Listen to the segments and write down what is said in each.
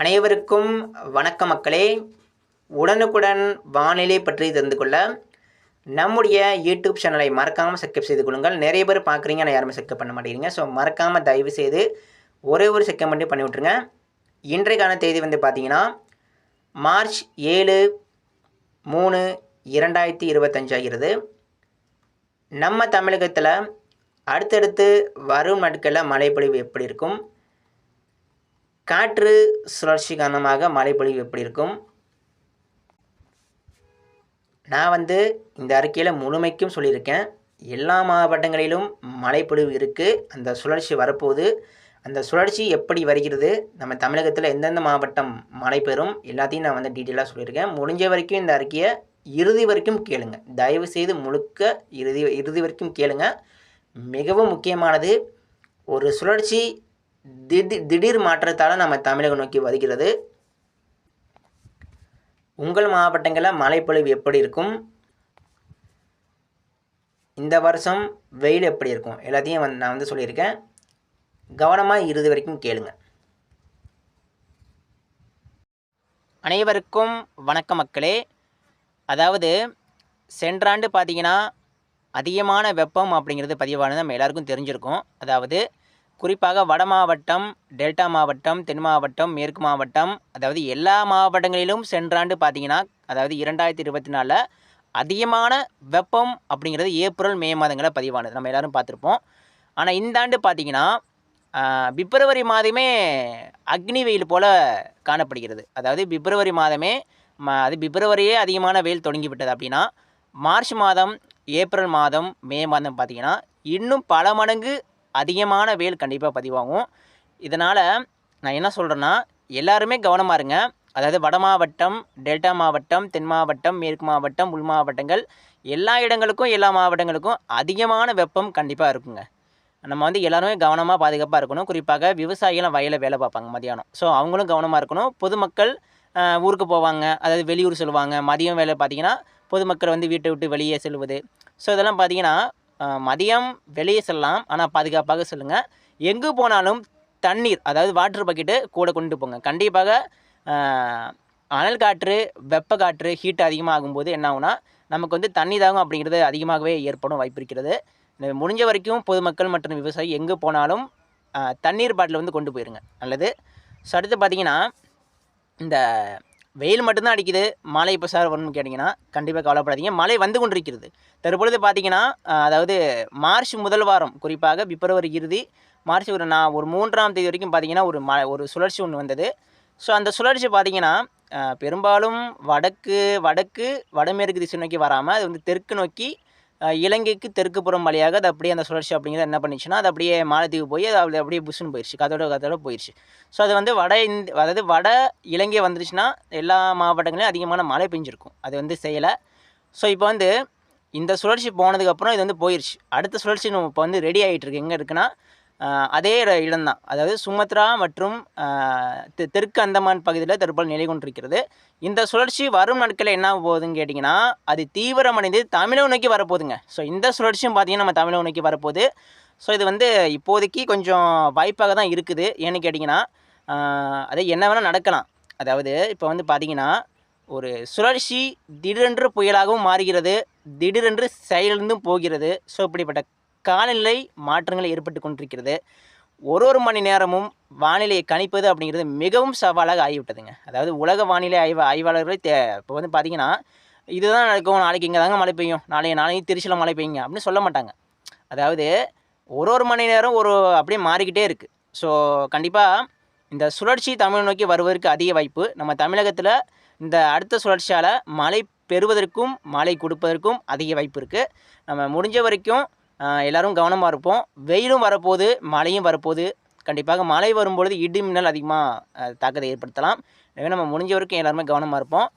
அனைவருக்கும் வணக்க மக்களே. உடனுக்குடன் வானிலை பற்றி தெரிந்து கொள்ள நம்முடைய யூடியூப் சேனலை மறக்காமல் சப்ஸ்கிரைப் செய்து கொள்ளுங்கள். நிறைய பேர் பார்க்குறீங்க ஆனால் யாருமே சப்ஸ்கிரைப் பண்ண மாட்டேங்கிறீங்க. ஸோ மறக்காமல் தயவு செய்து ஒரே ஒரு செகண்ட் பண்ணி பண்ணி விட்ருங்க இன்றைக்கான தேதி வந்து பார்த்தீங்கன்னா மார்ச் ஏழு மூணு இரண்டாயிரத்தி இருபத்தஞ்சு ஆகிறது. நம்ம தமிழகத்தில் அடுத்தடுத்து வரும் நாட்களில் மழைப்பொழிவு எப்படி இருக்கும்? காற்று சுழற்சி காரணமாக மழைப்பொழிவு எப்படி இருக்கும்? நான் வந்து இந்த அறிக்கையில் முழுமைக்கும் சொல்லியிருக்கேன். எல்லா மாவட்டங்களிலும் மழைப்பொழிவு இருக்குது அந்த சுழற்சி வரப்போகுது. அந்த சுழற்சி எப்படி வருகிறது? நம்ம தமிழகத்தில் எந்தெந்த மாவட்டம் மழை பெறும்? எல்லாத்தையும் நான் வந்து டீட்டெயிலாக சொல்லியிருக்கேன். முடிஞ்ச வரைக்கும் இந்த அறிக்கையை இறுதி வரைக்கும் கேளுங்க. தயவு செய்து முழுக்க இறுதி இறுதி வரைக்கும் கேளுங்க. மிகவும் முக்கியமானது ஒரு சுழற்சி திடீர் திடீர் மாற்றத்தால் நம்ம தமிழகம் நோக்கி வருகிறது உங்கள் மாவட்டங்களில் மழைப்பொழிவு எப்படி இருக்கும்? இந்த வருஷம் வெயில் எப்படி இருக்கும்? எல்லாத்தையும் வந்து நான் வந்து சொல்லியிருக்கேன். கவனமாக இறுதி வரைக்கும் கேளுங்க. அனைவருக்கும் வணக்க மக்களே. அதாவது சென்றாண்டு பார்த்திங்கன்னா அதிகமான வெப்பம் அப்படிங்கிறது பதிவானது நம்ம எல்லாருக்கும் தெரிஞ்சிருக்கும். அதாவது குறிப்பாக வட மாவட்டம் டெல்டா மாவட்டம் தென் மாவட்டம் மேற்கு மாவட்டம் அதாவது எல்லா மாவட்டங்களிலும் சென்றாண்டு பார்த்தீங்கன்னா அதாவது இரண்டாயிரத்தி இருபத்தி நாலில் அதிகமான வெப்பம் அப்படிங்கிறது ஏப்ரல் மே மாதங்களில் பதிவானது. நம்ம எல்லாரும் பார்த்துருப்போம். ஆனால் இந்த ஆண்டு பார்த்திங்கன்னா பிப்ரவரி மாதமே அக்னி வெயில் போல் காணப்படுகிறது. அதாவது பிப்ரவரி மாதமே அது பிப்ரவரியே அதிகமான வெயில் தொடங்கி விட்டது அப்படின்னா மார்ச் மாதம் ஏப்ரல் மாதம் மே மாதம் பார்த்தீங்கன்னா இன்னும் பல மடங்கு அதிகமான வெயில் கண்டிப்பாக பதிவாகும். இதனால் நான் என்ன சொல்கிறேன்னா எல்லாருமே கவனமாக இருங்க. அதாவது வட மாவட்டம் டெல்டா மாவட்டம் தென் மாவட்டம் மேற்கு மாவட்டம் உள் மாவட்டங்கள் எல்லா இடங்களுக்கும் எல்லா மாவட்டங்களுக்கும் அதிகமான வெப்பம் கண்டிப்பாக இருக்குங்க. நம்ம வந்து எல்லாருமே கவனமாக பாதுகாப்பாக இருக்கணும். குறிப்பாக விவசாயிகளும் வயலில் வேலை பார்ப்பாங்க மதியானம். ஸோ அவங்களும் கவனமாக இருக்கணும். பொதுமக்கள் ஊருக்கு போவாங்க. அதாவது வெளியூர் செல்வாங்க. மதியம் வேலை பார்த்தீங்கன்னா பொதுமக்கள் வந்து வீட்டை விட்டு வெளியே செல்வது. ஸோ இதெல்லாம் பார்த்தீங்கன்னா மதியம் வெளியே செல்லலாம். ஆனால் பாதுகாப்பாக செல்லுங்கள் எங்கே போனாலும் தண்ணீர் அதாவது வாட்டர் பக்கெட்டு கூட கொண்டு போங்க. கண்டிப்பாக அனல் காற்று வெப்ப காற்று ஹீட் அதிகமாக ஆகும்போது என்ன ஆகுனா நமக்கு வந்து தண்ணி தாகம் அப்படிங்கிறது அதிகமாகவே ஏற்படும் வாய்ப்பு இருக்கிறது. முடிஞ்ச வரைக்கும் பொதுமக்கள் மற்றும் விவசாயி எங்கே போனாலும் தண்ணீர் பாட்டில் வந்து கொண்டு போயிருங்க. நல்லது. ஸோ அடுத்து பார்த்தீங்கன்னா இந்த வெயில் மட்டும்தான் அடிக்குது. மழை இப்போ சார் வரணும்னு கேட்டிங்கன்னா கண்டிப்பாக கவலைப்படாதீங்க. மழை வந்து கொண்டிருக்கிறது. தற்பொழுது பார்த்தீங்கன்னா அதாவது மார்ச் முதல் வாரம் குறிப்பாக பிப்ரவரி இறுதி மார்ச் ஒரு நான் ஒரு மூன்றாம் தேதி வரைக்கும் பார்த்தீங்கன்னா ஒரு ம ஒரு சுழற்சி ஒன்று வந்தது. ஸோ அந்த சுழற்சி பார்த்தீங்கன்னா பெரும்பாலும் வடக்கு வடக்கு வடமேற்கு திசை நோக்கி வராமல் அது வந்து தெற்கு நோக்கி இலங்கைக்கு தெற்கு புறம் வழியாக அது அப்படியே அந்த சுழற்சி அப்படிங்கிறது என்ன பண்ணிச்சுன்னா அது அப்படியே மாலத்தீவு போய் அது அப்படியே புஷ்ஷுன்னு போயிடுச்சு கதோட கதோட போயிடுச்சு ஸோ அது வந்து வட இந்த அதாவது வட இலங்கை வந்துருச்சுன்னா எல்லா மாவட்டங்களையும் அதிகமான மழை பெஞ்சிருக்கும். அது வந்து செய்யலை. ஸோ இப்போ வந்து இந்த சுழற்சி போனதுக்கப்புறம் இது வந்து போயிடுச்சு அடுத்த சுழற்சி நம்ம இப்போ வந்து ரெடி ஆகிட்டு இருக்கு. எங்கே இருக்குன்னா அதே இடம்தான். அதாவது சுமத்ரா மற்றும் தெ- தெற்கு அந்தமான் பகுதியில் தற்போது நிலை கொண்டிருக்கிறது. இந்த சுழற்சி வரும் நாட்களில் என்ன போகுதுன்னு கேட்டிங்கன்னா அது தீவிரமடைந்து தமிழக நோக்கி வரப்போகுதுங்க. ஸோ இந்த சுழற்சியும் பார்த்திங்கன்னா நம்ம தமிழக நோக்கி வரப்போகுது. ஸோ இது வந்து இப்போதைக்கு கொஞ்சம் வாய்ப்பாக தான் இருக்குது. ஏன்னு கேட்டிங்கன்னா அதே அது என்ன வேணால் நடக்கலாம். அதாவது இப்போ வந்து பார்த்திங்கன்னா ஒரு சுழற்சி திடீரென்று புயலாகவும் மாறுகிறது திடீரென்று செயலிருந்தும் போகிறது. ஸோ இப்படிப்பட்ட காலநிலை மாற்றங்கள் ஏற்பட்டு கொண்டிருக்கிறது. ஒரு ஒரு மணி நேரமும் வானிலையை கணிப்பது அப்படிங்கிறது மிகவும் சவாலாக ஆகிவிட்டதுங்க. அதாவது உலக வானிலை ஆய்வு ஆய்வாளர்கள் தே இப்போ வந்து பார்த்தீங்கன்னா இதுதான் நடக்கும் நாளைக்கு இங்கே தாங்க மழை பெய்யும் நாளைக்கு நாளைக்கு திருச்சியில் மழை பெய்யுங்க அப்படின்னு சொல்ல மாட்டாங்க. அதாவது ஒரு ஒரு மணி நேரம் ஒரு அப்படியே மாறிக்கிட்டே இருக்குது ஸோ கண்டிப்பாக இந்த சுழற்சி தமிழ் நோக்கி வருவதற்கு அதிக வாய்ப்பு. நம்ம தமிழகத்தில் இந்த அடுத்த சுழற்சியால் மழை பெறுவதற்கும் மழை கொடுப்பதற்கும் அதிக வாய்ப்பு இருக்குது நம்ம முடிஞ்ச வரைக்கும் எல்லோரும் கவனமாக இருப்போம். வெயிலும் வரப்போகுது மழையும் வரப்போகுது. கண்டிப்பாக மழை வரும்பொழுது இடி மின்னல் அதிகமாக தாக்கத்தை ஏற்படுத்தலாம். எனவே நம்ம முடிஞ்ச வரைக்கும் எல்லாருமே கவனமாக இருப்போம்.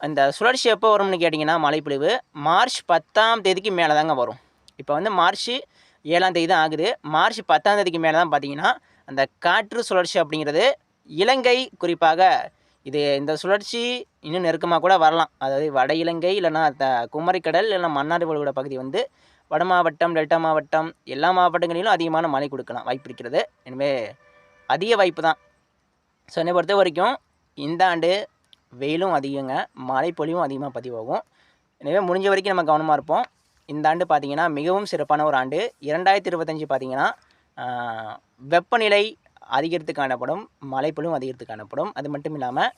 இந்த சுழற்சி எப்போ வரும்னு கேட்டிங்கன்னா மழைப்பொழிவு மார்ச் பத்தாம் தேதிக்கு மேலே தாங்க வரும். இப்போ வந்து மார்ச் ஏழாம் தேதி தான் ஆகுது. மார்ச் பத்தாம் தேதிக்கு மேலே தான் பார்த்தீங்கன்னா அந்த காற்று சுழற்சி அப்படிங்கிறது இலங்கை குறிப்பாக இது இந்த சுழற்சி இன்னும் நெருக்கமாக கூட வரலாம். அதாவது வட இலங்கை இல்லைன்னா த குமரிக்கடல் இல்லைன்னா மன்னார் வளைகுடா பகுதி வந்து வட மாவட்டம் டெல்டா மாவட்டம் எல்லா மாவட்டங்களிலும் அதிகமான மழை கொடுக்கலாம். வாய்ப்பு இருக்கிறது. எனவே அதிக வாய்ப்பு தான். ஸோ என்னை பொறுத்த வரைக்கும் இந்த ஆண்டு வெயிலும் அதிகங்க. மழை பொழிவும் அதிகமாக பதிவாகும். எனவே முடிஞ்ச வரைக்கும் நம்ம கவனமாக இருப்போம். இந்த ஆண்டு பார்த்திங்கன்னா மிகவும் சிறப்பான ஒரு ஆண்டு. இரண்டாயிரத்தி இருபத்தஞ்சி பார்த்திங்கன்னா வெப்பநிலை அதிகரித்து காணப்படும். மழைப்பொழிவும் அதிகரித்து காணப்படும். அது மட்டும் இல்லாமல்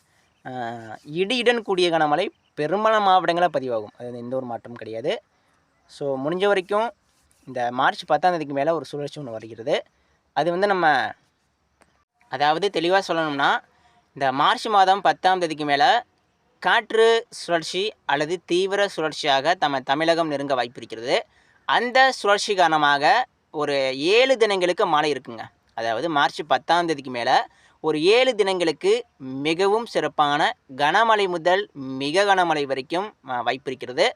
இடியுடன் கூடிய கனமழை பெரும்பாலான மாவட்டங்களில் பதிவாகும். அது எந்த ஒரு மாற்றமும் கிடையாது. ஸோ முடிஞ்ச வரைக்கும் இந்த மார்ச் பத்தாம் தேதிக்கு மேலே ஒரு சுழற்சி ஒன்று வருகிறது. அது வந்து நம்ம அதாவது தெளிவாக சொல்லணும்னா இந்த மார்ச் மாதம் பத்தாம் தேதிக்கு மேலே காற்று சுழற்சி அல்லது தீவிர சுழற்சியாக நம்ம தமிழகம் நெருங்க வாய்ப்பு இருக்கிறது. அந்த சுழற்சி காரணமாக ஒரு ஏழு தினங்களுக்கு மழை இருக்குங்க. அதாவது மார்ச் பத்தாம் தேதிக்கு மேலே ஒரு ஏழு தினங்களுக்கு மிகவும் சிறப்பான கனமழை முதல் மிக கனமழை வரைக்கும் வாய்ப்பிருக்கிறது வாய்ப்பு இருக்கிறது.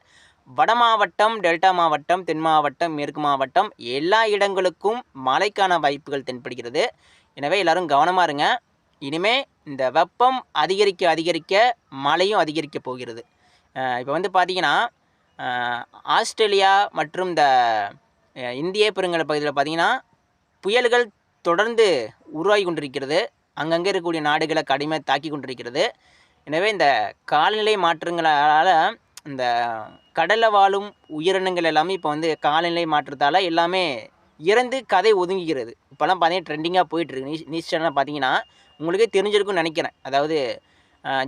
வட மாவட்டம் டெல்டா மாவட்டம் தென் மாவட்டம் மேற்கு மாவட்டம் எல்லா இடங்களுக்கும் மழைக்கான வாய்ப்புகள் தென்படுகிறது. எனவே எல்லாரும் கவனமாக இருங்க. இனிமே இந்த வெப்பம் அதிகரிக்க அதிகரிக்க மழையும் அதிகரிக்க போகிறது. இப்போ வந்து பார்த்தீங்கன்னா ஆஸ்திரேலியா மற்றும் இந்த இந்திய பெருங்கடல் பகுதியில் பார்த்தீங்கன்னா புயல்கள் தொடர்ந்து உருவாகி கொண்டிருக்கிறது. அங்கங்கே இருக்கக்கூடிய நாடுகளை கடுமையாக தாக்கி கொண்டிருக்கிறது. எனவே இந்த காலநிலை மாற்றங்களால் இந்த கடலில் வாழும் உயிரினங்கள் எல்லாமே இப்போ வந்து காலநிலை மாற்றத்தால் எல்லாமே இறந்து கதை ஒதுங்குகிறது. இப்போல்லாம் பார்த்தீங்கன்னா ட்ரெண்டிங்காக போயிட்டுருக்கு நியூஸ் நியூஸ் சேனலில் பார்த்தீங்கன்னா உங்களுக்கே தெரிஞ்சிருக்கும்னு நினைக்கிறேன். அதாவது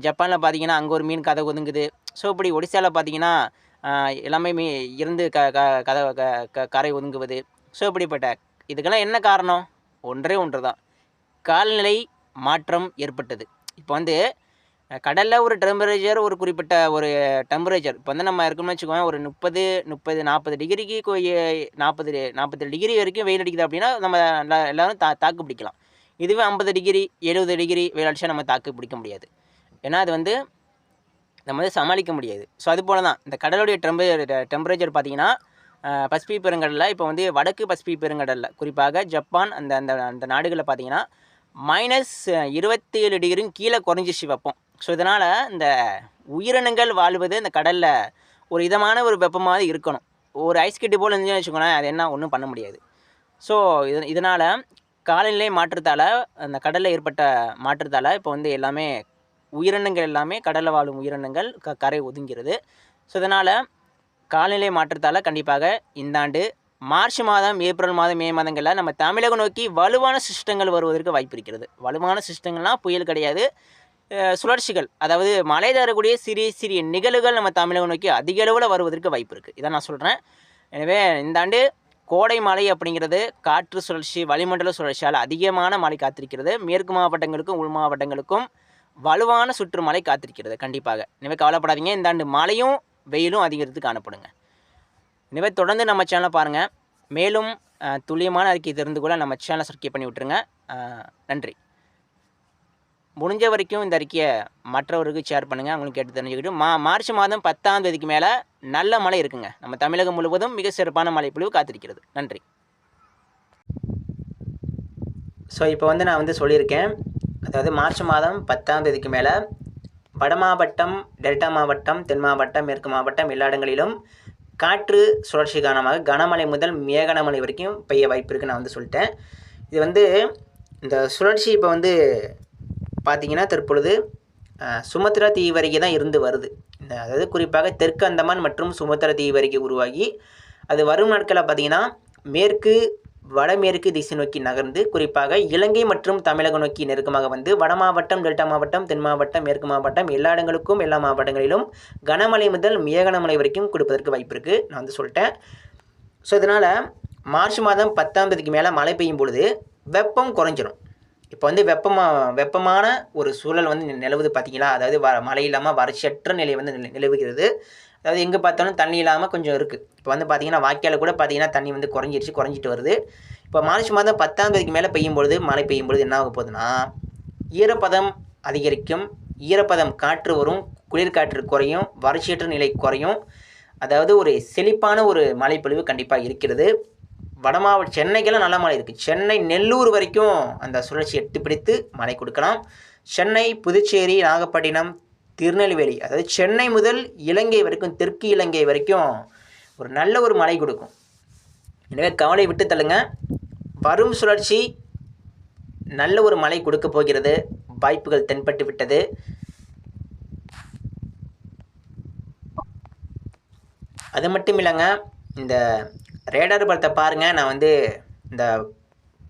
ஜப்பானில் பார்த்தீங்கன்னா அங்கே ஒரு மீன் கதை ஒதுங்குது. ஸோ இப்படி ஒடிசாவில் பார்த்தீங்கன்னா எல்லாமே மீ இருந்து க க கதை க க கரை ஒதுங்குவது. ஸோ இப்படிப்பட்ட இதுக்கெல்லாம் என்ன காரணம்? ஒன்றே ஒன்று தான் காலநிலை மாற்றம் ஏற்பட்டது. இப்போ வந்து கடலில் ஒரு டெம்பரேச்சர் ஒரு குறிப்பிட்ட ஒரு டெம்பரேச்சர் இப்போ வந்து நம்ம இருக்கோம்னு வச்சுக்கோங்க ஒரு முப்பது முப்பது நாற்பது டிகிரிக்கு நாற்பது நாற்பத்தேழு டிகிரி வரைக்கும் வெயில் அடிக்குது அப்படின்னா நம்ம எல்லோரும் எல்லாரும் தா தாக்கு பிடிக்கலாம். இதுவே ஐம்பது டிகிரி எழுபது டிகிரி வெயில் அடித்தா நம்ம தாக்கு பிடிக்க முடியாது. ஏன்னா அது வந்து நம்ம வந்து சமாளிக்க முடியாது. ஸோ அது போல தான் இந்த கடலுடைய டெம்பரேச்சர் டெம்பரேச்சர் பார்த்தீங்கன்னா அஹ், பசிபிக் பெருங்கடலில் இப்போ வந்து வடக்கு பசிபிக் பெருங்கடலில். குறிப்பாக ஜப்பான் அந்த அந்த அந்த நாடுகளில் பார்த்தீங்கன்னா மைனஸ் இருபத்தி ஏழு டிகிரியும் கீழே குறைஞ்சிச்சு வைப்போம் ஸோ இதனால் இந்த உயிரினங்கள் வாழ்வது இந்த கடலில் ஒரு இதமான ஒரு வெப்பமாக இருக்கணும். ஒரு ஐஸ் கட்டி போல் இருந்துச்சுன்னு வச்சுக்கோங்களேன் அது என்ன ஒன்றும் பண்ண முடியாது. ஸோ இது இதனால் காலநிலை மாற்றத்தால் அந்த கடலில் ஏற்பட்ட மாற்றத்தால் இப்போ வந்து எல்லாமே உயிரினங்கள் எல்லாமே கடலில் வாழும் உயிரினங்கள் க கரை ஒதுங்கிறது. ஸோ இதனால் காலநிலை மாற்றத்தால் கண்டிப்பாக இந்த ஆண்டு மார்ச் மாதம் ஏப்ரல் மாதம் மே மாதங்களில் நம்ம தமிழகம் நோக்கி வலுவான சிஸ்டங்கள் வருவதற்கு வாய்ப்பு இருக்கிறது. வலுவான சிஸ்டங்கள்னால் புயல் கிடையாது. சுழற்சிகள். அதாவது மழை தரக்கூடிய சிறிய சிறிய நிகழ்வுகள் நம்ம தமிழகம் நோக்கி அதிக அளவில் வருவதற்கு வாய்ப்பு இருக்குது இதை நான் சொல்கிறேன் எனவே இந்த ஆண்டு கோடை மழை அப்படிங்கிறது காற்று சுழற்சி வளிமண்டல சுழற்சியால் அதிகமான மழை காத்திருக்கிறது. மேற்கு மாவட்டங்களுக்கும் உள் மாவட்டங்களுக்கும் வலுவான சுற்று மழை காத்திருக்கிறது கண்டிப்பாக. எனவே கவலைப்படாதீங்க. இந்த ஆண்டு மழையும் வெயிலும் அதிகரித்து காணப்படுங்க. எனவே தொடர்ந்து நம்ம சேனலை பாருங்கள் மேலும் துல்லியமான அறிக்கை தெரிந்து கூட நம்ம சேனலை சப்ஸ்கிரைப் பண்ணி விட்டுருங்க. நன்றி. முடிஞ்ச வரைக்கும் இந்த அறிக்கையை மற்றவருக்கு ஷேர் பண்ணுங்கள் அவங்களுக்கு கேட்டு தெரிஞ்சுக்கிட்டு மா மார்ச் மாதம் பத்தாம் தேதிக்கு மேலே நல்ல மழை இருக்குங்க. நம்ம தமிழகம் முழுவதும் மிக சிறப்பான மழைப்பொழிவு காத்திருக்கிறது. நன்றி. ஸோ இப்போ வந்து நான் வந்து சொல்லியிருக்கேன். அதாவது மார்ச் மாதம் பத்தாம் தேதிக்கு மேலே வட மாவட்டம் டெல்டா மாவட்டம் தென் மாவட்டம் மேற்கு மாவட்டம் எல்லா இடங்களிலும் காற்று சுழற்சி காரணமாக கனமழை முதல் மேகனமலை வரைக்கும் பெய்ய வாய்ப்பு இருக்குன்னு நான் வந்து சொல்லிட்டேன். இது வந்து இந்த சுழற்சி இப்போ வந்து பார்த்தீங்கன்னா தற்பொழுது சுமத்ரா சுமத்ரா வரைக்கும் தான் இருந்து வருது. அதாவது குறிப்பாக தெற்கு அந்தமான் மற்றும் சுமத்ரா தீவரிகை உருவாகி அது வரும் நாட்களில் பார்த்தீங்கன்னா மேற்கு வடமேற்கு திசை நோக்கி நகர்ந்து குறிப்பாக இலங்கை மற்றும் தமிழகம் நோக்கி நெருக்கமாக வந்து வட மாவட்டம் டெல்டா மாவட்டம் தென் மாவட்டம் மேற்கு மாவட்டம் எல்லா இடங்களுக்கும் எல்லா மாவட்டங்களிலும் கனமழை முதல் மிக கனமழை வரைக்கும் கொடுப்பதற்கு வாய்ப்பு இருக்குது நான் வந்து சொல்லிட்டேன். ஸோ இதனால் மார்ச் மாதம் பத்தாம் தேதிக்கு மேலே மழை பெய்யும் பொழுது வெப்பம் குறைஞ்சிரும். இப்போ வந்து வெப்பமா வெப்பமான ஒரு சூழல் வந்து நி- நிலவுது பார்த்தீங்களா அதாவது வ மழை இல்லாமல் வறட்சியற்ற நிலை வந்து நிலவுகிறது. அதாவது எங்கே பார்த்தாலும் தண்ணி இல்லாமல் கொஞ்சம் இருக்குது இப்போ வந்து பார்த்தீங்கன்னா வாய்க்கால கூட பார்த்தீங்கன்னா தண்ணி வந்து குறைஞ்சிருச்சு குறைஞ்சிட்டு வருது. இப்போ மார்ச் மாதம் பத்தாம் தேதிக்கு மேலே பெய்யும் பொழுது மழை பெய்யும் பொழுது என்ன ஆக போகுதுன்னா ஈரப்பதம் அதிகரிக்கும். ஈரப்பதம் காற்று வரும் குளிர் காற்று குறையும் வறட்சியற்ற நிலை குறையும். அதாவது ஒரு செழிப்பான ஒரு மழைப்பொழிவு கண்டிப்பாக இருக்கிறது. வட மாவட்ட சென்னைக்கெல்லாம் நல்ல மழை இருக்குது சென்னை நெல்லூர் வரைக்கும் அந்த சுழற்சி எட்டு பிடித்து மழை கொடுக்கலாம். சென்னை புதுச்சேரி நாகப்பட்டினம் திருநெல்வேலி அதாவது சென்னை முதல் இலங்கை வரைக்கும் தெற்கு இலங்கை வரைக்கும் ஒரு நல்ல ஒரு மழை கொடுக்கும். எனவே கவலை விட்டு தள்ளுங்க. வரும் சுழற்சி நல்ல ஒரு மழை கொடுக்க போகிறது. வாய்ப்புகள் தென்பட்டு விட்டது. அது மட்டும் இல்லைங்க இந்த ரேடார் படத்தை பாருங்கள் நான் வந்து இந்த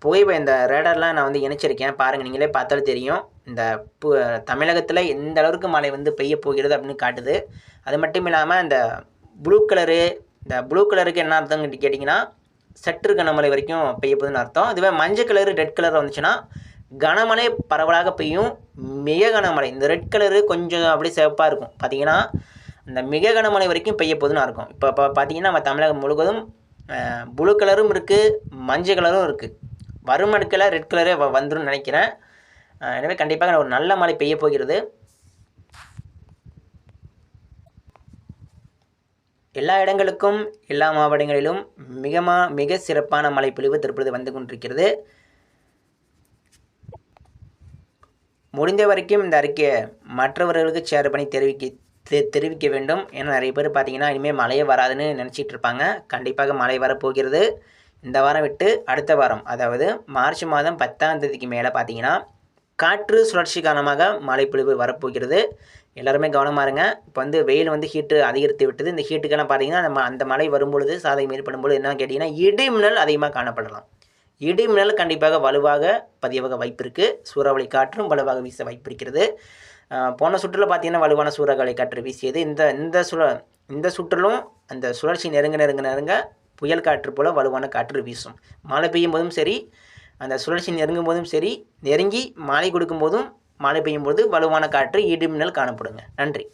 புகைப்ப இந்த ரேடார்லாம் நான் வந்து இணைச்சிருக்கேன். பாருங்கள் நீங்களே பார்த்தாலும் தெரியும். இந்த பு தமிழகத்தில் எந்த அளவுக்கு மழை வந்து பெய்ய போகிறது அப்படின்னு காட்டுது. அது மட்டும் இல்லாமல் இந்த ப்ளூ கலரு இந்த ப்ளூ கலருக்கு என்ன அர்த்தம் கேட்டிங்கன்னா சற்று கனமழை வரைக்கும் பெய்ய போகுதுன்னு அர்த்தம். இதுவே மஞ்சள் கலரு ரெட் கலர் வந்துச்சுன்னா கனமழை பரவலாக பெய்யும். மிக கனமழை. இந்த ரெட் கலரு கொஞ்சம் அப்படியே சிவப்பாக இருக்கும். பார்த்தீங்கன்னா இந்த மிக கனமழை வரைக்கும் பெய்ய போகுதுன்னு இருக்கும் இப்போ இப்போ பார்த்தீங்கன்னா நம்ம தமிழகம் முழுவதும் ப்ளூ கலரும் இருக்குது மஞ்சள் கலரும் இருக்குது வரும் அடுக்கில் ரெட் கலரே வ வந்துடும் நினைக்கிறேன். எனவே கண்டிப்பாக ஒரு நல்ல மழை பெய்ய போகிறது. எல்லா இடங்களுக்கும் எல்லா மாவட்டங்களிலும் மிகமா மிக சிறப்பான மழைப்பொழிவு தற்பொழுது வந்து கொண்டிருக்கிறது. முடிந்த வரைக்கும் இந்த அறிக்கையை மற்றவர்களுக்கு ஷேர் பண்ணி தெரிவிக்க தெ- தெரிவிக்க வேண்டும். ஏன்னா நிறைய பேர் பார்த்தீங்கன்னா இனிமேல் மழையே வராதுன்னு நினச்சிட்டு இருப்பாங்க கண்டிப்பாக மழை வரப்போகிறது. இந்த வாரம் விட்டு அடுத்த வாரம் அதாவது மார்ச் மாதம் பத்தாம் தேதிக்கு மேலே பார்த்தீங்கன்னா காற்று சுழற்சி காரணமாக மழைப்பொழிவு வரப்போகிறது. எல்லாருமே கவனமாக இருங்க. இப்போ வந்து வெயில் வந்து ஹீட்டு அதிகரித்து விட்டது. இந்த ஹீட்டுக்கெல்லாம் பார்த்தீங்கன்னா நம்ம அந்த மழை வரும்பொழுது சாதகம் ஏற்படும் பொழுது என்னன்னு கேட்டிங்கன்னா இடிமின்னல் அதிகமாக காணப்படலாம். இடிமின்னல் கண்டிப்பாக வலுவாக பதிவாக வாய்ப்பு இருக்குது சூறாவளி காற்றும் வலுவாக வீச வாய்ப்பு இருக்கிறது. போன சுற்றில் பார்த்தீங்கன்னா வலுவான சூறாவளி காற்று வீசியது. இந்த இந்த சுழ இந்த சுற்றிலும் அந்த சுழற்சி நெருங்க நெருங்க நெருங்க புயல் காற்று போல் வலுவான காற்று வீசும். மழை பெய்யும் போதும் சரி அந்த சுழற்சி நெருங்கும் போதும் சரி நெருங்கி மாலை கொடுக்கும் போதும் மழை பெய்யும் போது வலுவான காற்று இடிமின்னல் காணப்படுங்க. நன்றி.